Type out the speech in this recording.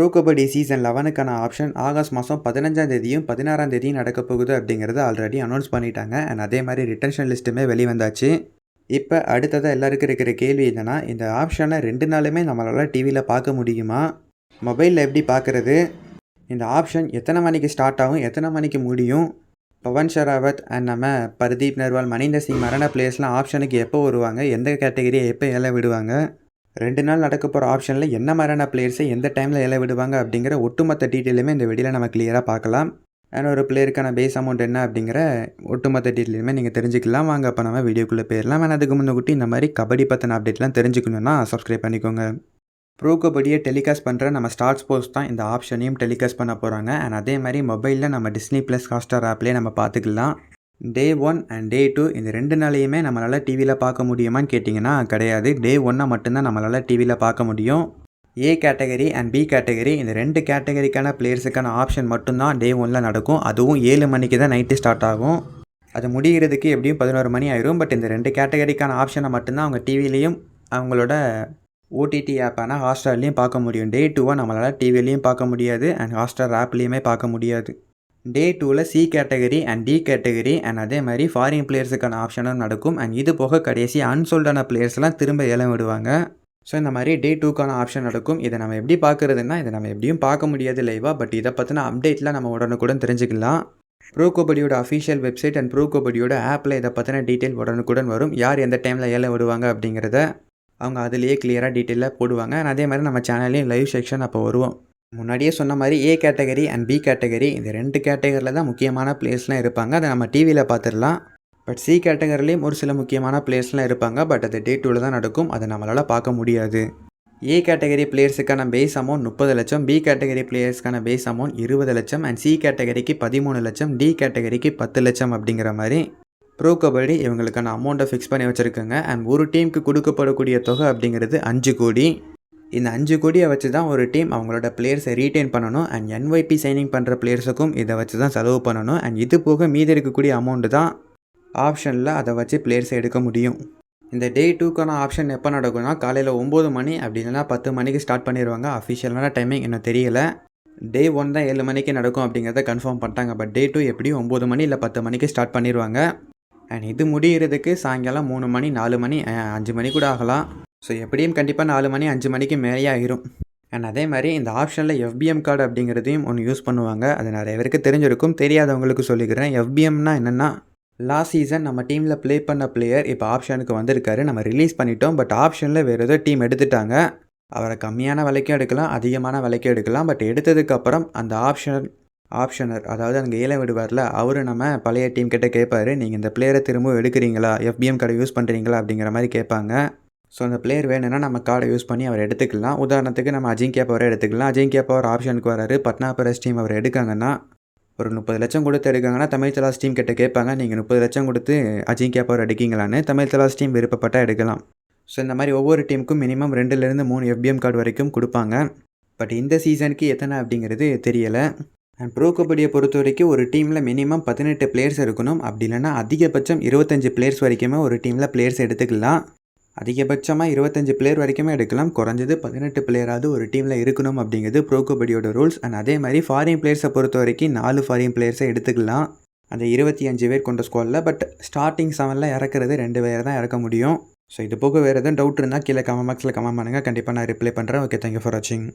Bro Kabaddi season லெவனுக்கான option August மாதம் பதினஞ்சாம் தேதியும் பதினாறாம் தேதியும் நடக்க போகுது அப்படிங்கிறத ஆல்ரெடி அனௌன்ஸ் பண்ணிட்டாங்க. அண்ட் அதே மாதிரி ரிட்டன்ஷன் லிஸ்ட்டுமே வெளிவந்தாச்சு. இப்போ அடுத்ததாக எல்லாருக்கும் இருக்கிற கேள்வி என்னென்னா இந்த ஆப்ஷனை ரெண்டு நாளுமே நம்மளால் டிவியில் பார்க்க முடியுமா? மொபைலில் எப்படி பார்க்குறது? இந்த ஆப்ஷன் எத்தனை மணிக்கு ஸ்டார்ட் ஆகும்? எத்தனை மணிக்கு முடியும்? பவன் ஷராவத் அண்ட் நம்ம பர்தீப் நர்வால் மணிந்தர் சிங் மரண பிளேஸ்லாம் ஆப்ஷனுக்கு எப்போ வருவாங்க? எந்த கேட்டகரியை எப்போ ஏல விடுவாங்க? ரெண்டு நாள் நடக்க போகிற ஆப்ஷனில் என்ன மாதிரியான பிளேயர்ஸை எந்த டைமில் இலை விடுவாங்க அப்படிங்கிற ஒட்டுமொத்த டீட்டெயிலுமே இந்த வீடியோவில் நம்ம கிளியராக பார்க்கலாம். அண்ட் ஒரு பிளேயருக்கான பேஸ் அமௌண்ட் என்ன அப்படிங்கிற ஒட்டுமொத்த டீட்டெயிலுமே நீங்கள் தெரிஞ்சுக்கலாம். வாங்க அப்போ நம்ம வீடியோக்குள்ளே போயிடலாம். அண்ட் அதுக்கு முன்னே இந்த மாதிரி கபடி பற்றின அப்டேட்லாம் தெரிஞ்சுக்கணுன்னா சப்ஸ்கிரைப் பண்ணிக்கோங்க. ப்ரோ கபடியை டெலிகாஸ்ட் பண்ணுற நம்ம ஸ்டார் ஸ்போர்ட்ஸ் தான் இந்த ஆப்ஷனையும் டெலிகாஸ்ட் பண்ண போகிறாங்க அண்ட் அதே மாதிரி மொபைலில் நம்ம டிஸ்னி ப்ளஸ் ஹாஸ்டார் ஆப்லேயே நம்ம பார்த்துக்கலாம். Day one and day two இந்த ரெண்டு நாளையுமே நம்மளால் டிவியில் பார்க்க முடியுமான்னு கேட்டிங்கன்னா கிடையாது. டே ஒன்னை மட்டும்தான் நம்மளால் டிவியில் பார்க்க முடியும். A category and B category இந்த ரெண்டு கேட்டகரிக்கான பிளேயர்ஸுக்கான ஆப்ஷன் மட்டும்தான் டே ஒனில் நடக்கும். அதுவும் ஏழு மணிக்கு தான் நைட்டு ஸ்டார்ட் ஆகும். அது முடிகிறதுக்கு எப்படியும் பதினோரு மணி ஆயிரும். பட் இந்த ரெண்டு கேட்டகரிக்கான ஆப்ஷனை மட்டும்தான் அவங்க டிவிலையும் அவங்களோட ஓடிடி ஆப்பான ஹாட்ஸ்டார்லேயும் பார்க்க முடியும். டே டூவாக நம்மளால் டிவிலையும் பார்க்க முடியாது. அண்ட் ஹாட்ஸ்டார் ஆப்லேயுமே பார்க்க முடியாது. டே டூவில் C category and D category and அதே மாதிரி ஃபாரின் பிளேயர்ஸுக்கான ஆப்ஷனும் நடக்கும். அண்ட் இது போக கடைசி அன்சோல்டான பிளேயர்ஸ்லாம் திரும்ப ஏலம் விடுவாங்க. ஸோ இந்த மாதிரி டே டூக்கான ஆப்ஷன் நடக்கும். இதை நம்ம எப்படி பார்க்குறதுன்னா இதை நம்ம எப்படியும் பார்க்க முடியாது லைவாக பட் இதை பற்றின அப்டேட்லாம் நம்ம உடனுக்குடன் தெரிஞ்சுக்கலாம். ப்ரோ கபடியோட அஃபிஷியல் வெப்சைட் அண்ட் ப்ரோ கபடியோட ஆப்பில் இதை பற்றின டீட்டெயில் உடனுக்குடன் வரும். யார் எந்த டைமில் ஏலம் விடுவாங்க அப்படிங்கிறத அவங்க அதுலேயே கிளியராக டீட்டெயிலாக போடுவாங்க. அண்ட் அதே மாதிரி நம்ம சேனல்லையும் லைவ் செக்ஷன் அப்போ வருவோம். முன்னாடியே சொன்ன மாதிரி A category and B category இந்த ரெண்டு கேட்டகரியில் தான் முக்கியமான பிளேஸ்லாம் இருப்பாங்க. அதை நம்ம டிவியில் பார்த்துடலாம். பட் சி கேட்டகரிலேயும் ஒரு சில முக்கியமான பிளேஸ்லாம் இருப்பாங்க. பட் அது டே டூவில் தான் நடக்கும். அதை நம்மளால் பார்க்க முடியாது. ஏ கேட்டகரி பிளேயர்ஸுக்கான பேஸ் அமௌண்ட் முப்பது லட்சம். பி கேட்டகரி பிளேயர்ஸ்க்கான பேஸ் அமௌண்ட் இருபது லட்சம். அண்ட் சி கேட்டகரிக்கு பதிமூணு லட்சம். டி கேட்டகரிக்கு பத்து லட்சம் அப்படிங்கிற மாதிரி ப்ரோ கபடி இவங்களுக்கான அமௌண்ட்டை ஃபிக்ஸ் பண்ணி வச்சுருக்காங்க. அண்ட் ஒரு டீமுக்கு கொடுக்கப்படக்கூடிய தொகை அப்படிங்கிறது அஞ்சு கோடி. இந்த அஞ்சு கோடியை வச்சு தான் ஒரு டீம் அவங்களோட பிளேயர்ஸை ரீட்டைன் பண்ணணும். அண்ட் என்ஒய்பி சைனிங் பண்ணுற பிளேயர்ஸுக்கும் இதை வச்சு தான் செலவு பண்ணணும். அண்ட் இது போக மீதி இருக்கக்கூடிய அமௌண்ட்டு தான் ஆப்ஷனில் அதை வச்சு பிளேயர்ஸை எடுக்க முடியும். இந்த டே டூக்கான ஆப்ஷன் எப்போ நடக்கும்னா காலையில் ஒம்பது மணி அப்படி இல்லைனா பத்து மணிக்கு ஸ்டார்ட் பண்ணிடுவாங்க அஃபிஷியலான டைமிங் இன்னும் தெரியல. டே ஒன் தான் ஏழு மணிக்கு நடக்கும் அப்படிங்கிறத கன்ஃபார்ம் பண்ணிட்டாங்க. பட் டே டூ எப்படியும் ஒம்பது மணி இல்லை பத்து மணிக்கு ஸ்டார்ட் பண்ணிடுவாங்க அண்ட் இது முடிகிறதுக்கு சாயங்காலம் மூணு மணி நாலு மணி அஞ்சு மணி கூட ஆகலாம். ஸோ எப்படியும் கண்டிப்பாக நாலு மணி அஞ்சு மணிக்கு மேலே ஆகிரும் அண்ட் அதே மாதிரி இந்த ஆப்ஷனில் எஃபிஎம் கார்டு அப்படிங்கிறதையும் ஒன்று யூஸ் பண்ணுவாங்க. அது நிறைய பேருக்கு தெரிஞ்சிருக்கும். தெரியாதவங்களுக்கு சொல்லிக்கிறேன். எஃபிஎம்னா என்னென்னா லாஸ்ட் சீசன் நம்ம டீமில் ப்ளே பண்ண பிளேயர் இப்போ ஆப்ஷனுக்கு வந்திருக்காரு. நம்ம ரிலீஸ் பண்ணிட்டோம். பட் ஆப்ஷனில் வேறு ஏதோ டீம் எடுத்துட்டாங்க. அவரை கம்மியான விலைக்கும் எடுக்கலாம் அதிகமான விலைக்கும் எடுக்கலாம். பட் எடுத்ததுக்கப்புறம் அந்த ஆப்ஷன் ஆப்ஷனர் அதாவது அங்கே ஏழை விடுவார்ல அவர் நம்ம பழைய டீம் கிட்டே கேட்பாரு நீங்கள் இந்த பிளேயரை திரும்பவும் எடுக்கிறீங்களா? எஃபிஎம் கார்டை யூஸ் பண்ணுறீங்களா அப்படிங்கிற மாதிரி கேட்பாங்க. ஸோ அந்த பிளேயர் வேணும்னா நம்ம கார்டை யூஸ் பண்ணி அவர் எடுத்துக்கலாம். உதாரணத்துக்கு நம்ம அஜிங்கியா பவரை எடுத்துக்கலாம். அஜிங்கியா பவர் ஆப்ஷனுக்கு வராரு. பட்னா பரஸ் டீம் அவர் எடுக்காங்கன்னா ஒரு முப்பது லட்சம் கொடுத்து எடுக்காங்கன்னா தமிழ் தலாஸ் டீம் கிட்ட கேட்பாங்க நீங்கள் முப்பது லட்சம் கொடுத்து அஜிங்கியா பவர் எடுக்கீங்களான்னு. தமிழ் தலாஸ் டீம் விருப்பப்பட்டால் எடுக்கலாம். ஸோ இந்த மாதிரி ஒவ்வொரு டீமுக்கும் மினிமம் ரெண்டுலேருந்து மூணு எஃபிஎம் கார்டு வரைக்கும் கொடுப்பாங்க. பட் இந்த சீசனுக்கு எத்தனை அப்படிங்கிறது தெரியலை. அண்ட் ப்ரோ கபடியை பொறுத்த வரைக்கும் ஒரு டீமில் மினிமம் பதினெட்டு பிளேயர்ஸ் இருக்கணும். அப்படி இல்லைனா அதிகபட்சம் இருபத்தஞ்சி பிளேயர்ஸ் வரைக்குமே ஒரு டீமில் பிளேயர்ஸ் எடுத்துக்கலாம். அதிகபட்சமாக இருபத்தஞ்சு பிளேயர் வரைக்குமே எடுக்கலாம். குறைஞ்சது பதினெட்டு பிளேயராவது ஒரு டீமில் இருக்கணும் அப்படிங்கிறது ப்ரோ கபடியோட ரூல்ஸ் அண்ட் அதே மாதிரி ஃபாரின் பிளேயர்ஸை பொறுத்த வரைக்கும் நாலு ஃபாரின் பிளேயர்ஸை எடுத்துக்கலாம். அந்த இருபத்தி அஞ்சு பேர் கொண்ட ஸ்குவாடில் பட் ஸ்டார்டிங் செவனில் இறக்குறது ரெண்டு பேர் தான் இறக்க முடியும். ஸோ இது போக வேறு எதுவும் டவுட் இருந்தால் கீழே கமெண்ட் பாக்ஸில் கமெண்ட் பண்ணுங்கள் கண்டிப்பாக நான் ரிப்ளை பண்ணுறேன் ஓகே தேங்க்யூ ஃபார் வாட்சிங்